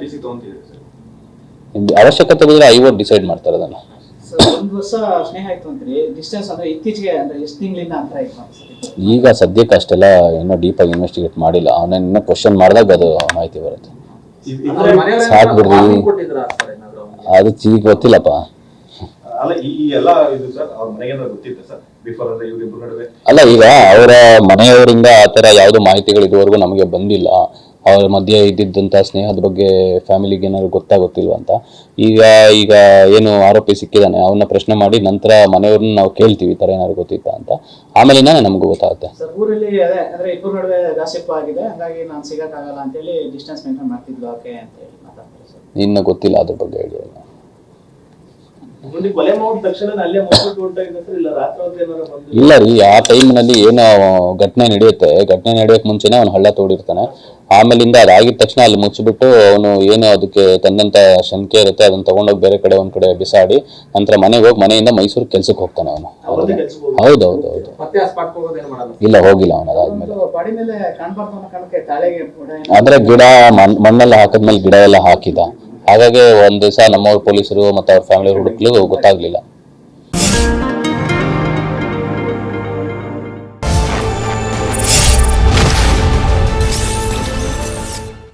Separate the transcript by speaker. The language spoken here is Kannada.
Speaker 1: ಪಿ ಸಿ
Speaker 2: ಅವಶ್ಯಕತೆ ಬಂದ್ರೆ ಐವತ್ತು ಡಿಸೈಡ್ ಮಾಡ್ತಾರೆ ಅದನ್ನ.
Speaker 3: ಸರ್ ಒಂದು ವರ್ಷ ಸ್ನೇಹ ಆಯ್ತು ಅಂತ್ರಿ ಡಿಸ್ಟೆನ್ಸ್ ಅಂದ್ರೆ ಇತ್ತೀಚೆಗೆ ಅಂದ್ರೆ ಎಷ್ಟು ತಿಂಗಳಿಂದ ಅಂತರ ಆಯ್ತು
Speaker 2: ಈಗ ಸದ್ಯಕ್ಕೆ ಅಷ್ಟೆಲ್ಲ ಡೀಪ್ ಆಗಿ ಇನ್ವೆಸ್ಟಿಗೇಟ್ ಮಾಡಿಲ್ಲ. ಅವನ ಇನ್ನೂ ಕ್ವಶನ್ ಮಾಡಿದಾಗ ಅದು ಮಾಹಿತಿ ಬರುತ್ತೆ. ಸಾಕು ಬಿಡ್ರಿ. ಅದು ಈಗ ಗೊತ್ತಿಲ್ಲಪ್ಪ.
Speaker 1: ಅಲ್ಲ ಈ ಈ ಇದು ಸರ್ ಅವ್ರ ಮನೆಗೆ ಏನಾದ್ರು ಗೊತ್ತಿತ್ತು ಸರ್ ಬಿಫೋರ್ ಅಂದ್ರೆ ಇವ್ರಿಬ್ರು ನಡುವೆ.
Speaker 2: ಅಲ್ಲ ಈಗ ಅವರ ಮನೆಯವರಿಂದ ಆ ಥರ ಯಾವುದು ಮಾಹಿತಿಗಳು ಇದುವರೆಗೂ ನಮಗೆ ಬಂದಿಲ್ಲ. ಅವ್ರ ಮಧ್ಯೆ ಇದ್ದಿದ್ದಂಥ ಸ್ನೇಹದ ಬಗ್ಗೆ ಫ್ಯಾಮಿಲಿಗೆ ಏನಾದ್ರು ಗೊತ್ತಾಗುತ್ತಿಲ್ವ ಅಂತ. ಈಗ ಈಗ ಏನು ಆರೋಪಿ ಸಿಕ್ಕಿದಾನೆ ಅವನ್ನ ಪ್ರಶ್ನೆ ಮಾಡಿ ನಂತರ ಮನೆಯವ್ರನ್ನ ನಾವು ಕೇಳ್ತೀವಿ ಈ ಥರ ಏನಾದ್ರು ಗೊತ್ತಿತ್ತಾ ಅಂತ. ಆಮೇಲೆ ನಮಗೂ ಗೊತ್ತಾಗುತ್ತೆ.
Speaker 3: ಸರ್ ಊರಲ್ಲಿ ಅದೇ ಅಂದ್ರೆ ಇಬ್ಬರು ನಡುವೆ ಗಾಸಿಪ್ ಆಗಿದೆ ಹಾಗಾಗಿ ನಾನು ಸಿಗಕ್ಕಾಗಲ್ಲ ಅಂತೇಳಿ ಡಿಸ್ಟೆನ್ಸ್ ಮೇಂಟೈನ್ ಮಾಡ್ತಿದ್ಲು ಓಕೆ ಅಂತ ಹೇಳಿ ಮಾತಾಡ್ತಾರೆ ಸರ್.
Speaker 2: ಇನ್ನು ಗೊತ್ತಿಲ್ಲ ಅದ್ರ ಬಗ್ಗೆ ಐಡಿಯಾ ಇಲ್ಲ ರೀ ಆ ಟೈಮ್ನಲ್ಲಿ ಏನೋ ಘಟನೆ ನಡೆಯುತ್ತೆ. ಘಟನೆ ನಡೆಯೋಕೆ ಮುಂಚೆನೆ ಅವ್ನು ಹಳ್ಳ ತೋಡಿರ್ತಾನೆ. ಆಮೇಲಿಂದ ಅದಾಗಿದ ತಕ್ಷಣ ಅಲ್ಲಿ ಮುಚ್ಚಿಬಿಟ್ಟು ಅವನು ಏನು ಅದಕ್ಕೆ ತಂದಂತ ಶಂಕೆ ಇರುತ್ತೆ ಅದನ್ನ ತಗೊಂಡೋಗಿ ಬೇರೆ ಕಡೆ ಒಂದ್ ಕಡೆ ಬಿಸಾಡಿ ನಂತರ ಮನೆಗೆ ಹೋಗಿ ಮನೆಯಿಂದ ಮೈಸೂರು ಕೆಲ್ಸಕ್ಕೆ ಹೋಗ್ತಾನೆ ಅವನು. ಹೌದೌದು ಹೌದು. ಇಲ್ಲ ಹೋಗಿಲ್ಲ ಅವನು ಅದಾದ್ಮೇಲೆ. ಅಂದ್ರೆ ಗಿಡ ಮಣ್ಣೆಲ್ಲ ಹಾಕಿದ್ಮೇಲೆ ಗಿಡ ಎಲ್ಲ ಹಾಕಿದ. ಹಾಗಾಗಿ ಒಂದ್ ದಿವಸ ನಮ್ಮವ್ರ ಪೊಲೀಸರು ಮತ್ತೆ ಅವ್ರ ಫ್ಯಾಮಿಲಿ ಹುಡುಕ್ಲಿಗೂ ಗೊತ್ತಾಗ್ಲಿಲ್ಲ.